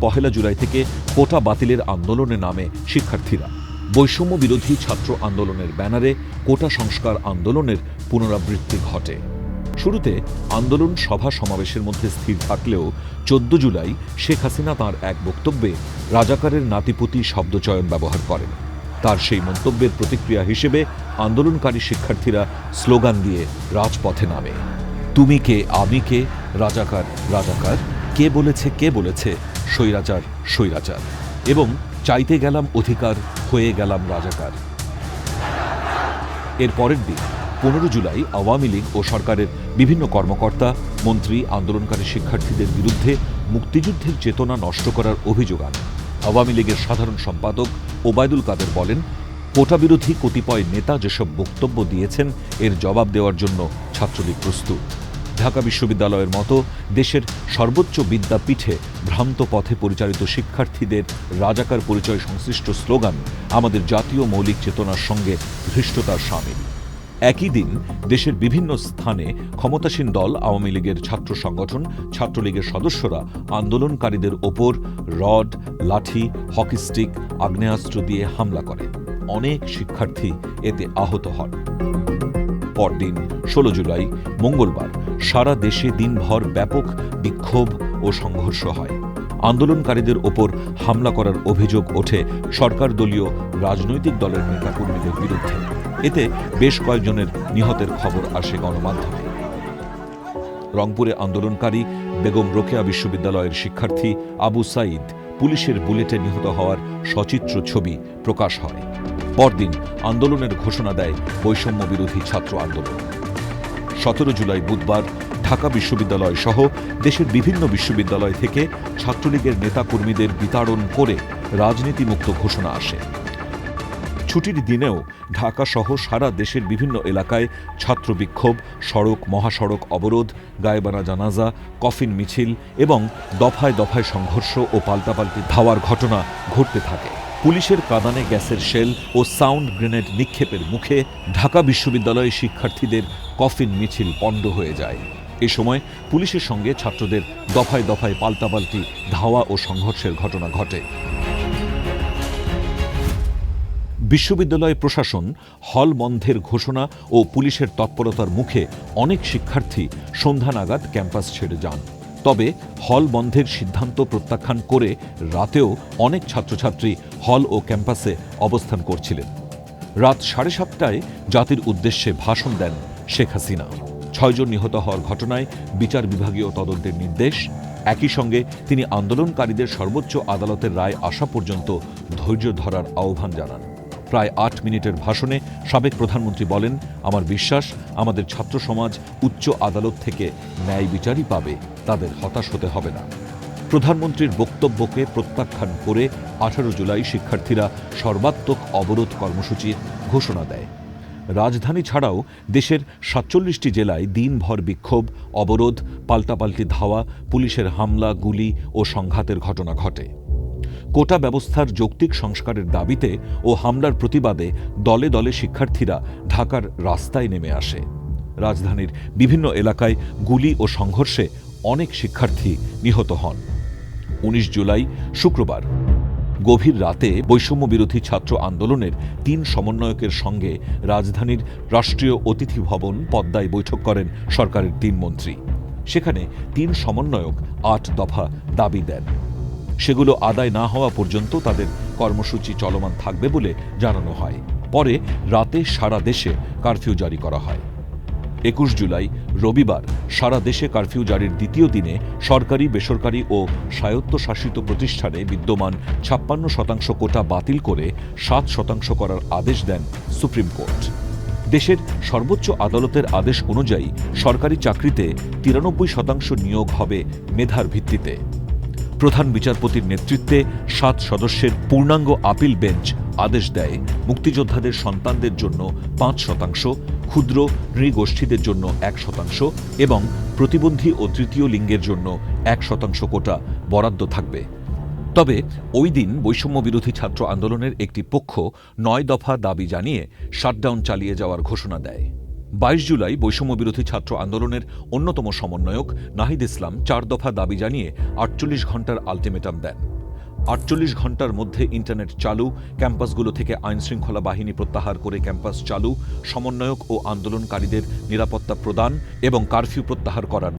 পহেলা জুলাই থেকে কোটা বাতিলের আন্দোলনে নামে শিক্ষার্থীরা। বৈষম্য বিরোধী ছাত্র আন্দোলনের ব্যানারে কোটা সংস্কার আন্দোলনের পুনরাবৃত্তি ঘটে। শুরুতে আন্দোলন সভা সমাবেশের মধ্যে স্থির থাকলেও চোদ্দ জুলাই শেখ হাসিনা তার এক বক্তব্যে রাজাকারের নাতিপুতি শব্দচয়ন ব্যবহার করেন। তার সেই মন্তব্যের প্রতিক্রিয়া হিসেবে আন্দোলনকারী শিক্ষার্থীরা স্লোগান দিয়ে রাজপথে নামে। তুমি কে, আমি কে? রাজাকার রাজাকার? কে বলেছে কে বলেছে? স্বৈরাচার স্বৈরাচার। এবং চাইতে গেলাম অধিকার, হয়ে গেলাম রাজাকার। এর পরের দিন, পনেরো জুলাই, আওয়ামী লীগ ও সরকারের বিভিন্ন কর্মকর্তা, মন্ত্রী, আন্দোলনকারী শিক্ষার্থীদের বিরুদ্ধে মুক্তিযুদ্ধের চেতনা নষ্ট করার অভিযোগ আনে আওয়ামী লীগের সাধারণ সম্পাদক ওবায়দুল কাদের বলেন, কোটা বিরোধী কতিপয় নেতা যেসব বক্তব্য দিয়েছেন, এর জবাব দেওয়ার জন্য ছাত্রলীগ প্রস্তুত। ঢাকা বিশ্ববিদ্যালয়ের মতো দেশের সর্বোচ্চ বিদ্যাপীঠে ভ্রান্ত পথে পরিচালিত শিক্ষার্থীদের রাজাকার পরিচয় সংশ্লিষ্ট স্লোগান, আমাদের জাতীয় মৌলিক চেতনার সঙ্গে ধৃষ্টতার সামিল। একই দিন দেশের বিভিন্ন স্থানে ক্ষমতাসীন দল, আওয়ামী লীগের ছাত্র সংগঠন, ছাত্রলীগের সদস্যরা আন্দোলনকারীদের ওপর রড, লাঠি, হকি স্টিক, আগ্নেয়াস্ত্র দিয়ে হামলা করে। অনেক শিক্ষার্থী এতে আহত হন। পরদিন ষোলো জুলাই, মঙ্গলবার সারা দেশে দিনভর ব্যাপক বিক্ষোভ ও সংঘর্ষ হয়। আন্দোলনকারীদের ওপর হামলা করার অভিযোগ ওঠে সরকার দলীয় রাজনৈতিক দলের নেতাকর্মীদের বিরুদ্ধে। এতে বেশ কয়েকজনের নিহতের খবর আসে গণমাধ্যমে। রংপুরে আন্দোলনকারী বেগম রোকেয়া বিশ্ববিদ্যালয়ের শিক্ষার্থী আবু সাইদ পুলিশের বুলেটে নিহত হওয়ার সচিত্র ছবি প্রকাশ হয়। পরদিন আন্দোলনের ঘোষণা দেয় বৈষম্য বিরোধী ছাত্র আন্দোলন। সতেরো জুলাই বুধবার ঢাকা বিশ্ববিদ্যালয় সহ দেশের বিভিন্ন বিশ্ববিদ্যালয় থেকে ছাত্রলীগের নেতাকর্মীদের বিতাড়ন করে রাজনীতিমুক্ত ঘোষণা আসে। ছুটির দিনেও ঢাকা সহ সারা দেশের বিভিন্ন এলাকায় ছাত্র বিক্ষোভ, সড়ক, মহাসড়ক অবরোধ, গায়েবানা জানাজা, কফিন মিছিল এবং দফায় দফায় সংঘর্ষ ও পাল্টাপাল্টি ধাওয়ার ঘটনা ঘটতে থাকে। পুলিশের কাদানে গ্যাসের শেল ও সাউন্ড গ্রেনেড নিক্ষেপের মুখে ঢাকা বিশ্ববিদ্যালয়ে শিক্ষার্থীদের কফিন মিছিল পণ্ড হয়ে যায়। এ সময় পুলিশের সঙ্গে ছাত্রদের দফায় দফায় পাল্টাপাল্টি, ধাওয়া ও সংঘর্ষের ঘটনা ঘটে। বিশ্ববিদ্যালয় প্রশাসন হল বন্ধের ঘোষণা ও পুলিশের তৎপরতার মুখে অনেক শিক্ষার্থী সন্ধ্যা নাগাদ ক্যাম্পাস ছেড়ে যান। তবে হল বন্ধের সিদ্ধান্ত প্রত্যাখ্যান করে রাতেও অনেক ছাত্রছাত্রী হল ও ক্যাম্পাসে অবস্থান করছিলেন। রাত সাড়ে সাতটায় জাতির উদ্দেশ্যে ভাষণ দেন শেখ হাসিনা। ছয়জন নিহত হওয়ার ঘটনায় বিচার বিভাগীয় তদন্তের নির্দেশ। একই সঙ্গে তিনি আন্দোলনকারীদের সর্বোচ্চ আদালতের রায় আসা পর্যন্ত ধৈর্য ধরার আহ্বান জানান। প্রায় আট মিনিটের ভাষণে সাবেক প্রধানমন্ত্রী বলেন, আমার বিশ্বাস, আমাদের ছাত্র সমাজ উচ্চ আদালত থেকে ন্যায় বিচারই পাবে, তাদের হতাশ হতে হবে না। প্রধানমন্ত্রীর বক্তব্যকে প্রত্যাখ্যান করে আঠারো জুলাই শিক্ষার্থীরা সর্বাত্মক অবরোধ কর্মসূচির ঘোষণা দেয়। রাজধানী ছাড়াও দেশের সাতচল্লিশটি জেলায় দিনভর বিক্ষোভ, অবরোধ, পাল্টাপাল্টি ধাওয়া, পুলিশের হামলা, গুলি ও সংঘাতের ঘটনা ঘটে। কোটা ব্যবস্থার যৌক্তিক সংস্কারের দাবিতে ও হামলার প্রতিবাদে দলে দলে শিক্ষার্থীরা ঢাকার রাস্তায় নেমে আসে। রাজধানীর বিভিন্ন এলাকায় গুলি ও সংঘর্ষে অনেক শিক্ষার্থী নিহত হন। উনিশ জুলাই, শুক্রবার। গভীর রাতে বৈষম্য বিরোধী ছাত্র আন্দোলনের তিন সমন্বয়কের সঙ্গে রাজধানীর রাষ্ট্রীয় অতিথি ভবন পদ্মায় বৈঠক করেন সরকারের তিন মন্ত্রী। সেখানে তিন সমন্বয়ক আট দফা দাবি দেন। সেগুলো আদায় না হওয়া পর্যন্ত তাদের কর্মসূচি চলমান থাকবে বলে জানানো হয়। পরে রাতে সারা দেশে কারফিউ জারি করা হয়। একুশ জুলাই, রবিবার, সারা দেশে কারফিউ জারির দ্বিতীয় দিনে সরকারি, বেসরকারি ও স্বায়ত্তশাসিত প্রতিষ্ঠানে বিদ্যমান ছাপ্পান্ন শতাংশ কোটা বাতিল করে সাত শতাংশ করার আদেশ দেন সুপ্রিম কোর্ট। দেশের সর্বোচ্চ আদালতের আদেশ অনুযায়ী সরকারি চাকরিতে তিরানব্বই শতাংশ নিয়োগ হবে মেধার ভিত্তিতে। প্রধান বিচারপতির নেতৃত্বে সাত সদস্যের পূর্ণাঙ্গ আপিল বেঞ্চ আদেশ দেয়। মুক্তিযোদ্ধাদের সন্তানদের জন্য পাঁচ শতাংশ, ক্ষুদ্র নৃগোষ্ঠীদের জন্য এক শতাংশ এবং প্রতিবন্ধী ও তৃতীয় লিঙ্গের জন্য এক শতাংশ কোটা বরাদ্দ থাকবে। তবে ওই দিন বৈষম্য বিরোধী ছাত্র আন্দোলনের একটি পক্ষ নয় দফা দাবি জানিয়ে শাটডাউন চালিয়ে যাওয়ার ঘোষণা দেয়। বাইশ জুলাই বৈষম্যবিরোধী ছাত্র আন্দোলনের অন্যতম সমন্বয়ক নাহিদ ইসলাম চার দফা দাবি জানিয়ে আটচল্লিশ ঘণ্টার আলটিমেটাম দেন। আটচল্লিশ ঘণ্টার মধ্যে ইন্টারনেট চালু, ক্যাম্পাসগুলো থেকে আইনশৃঙ্খলা বাহিনী প্রত্যাহার করে ক্যাম্পাস চালু, সমন্বয়ক ও আন্দোলনকারীদের নিরাপত্তা প্রদান এবং কারফিউ প্রত্যাহার করার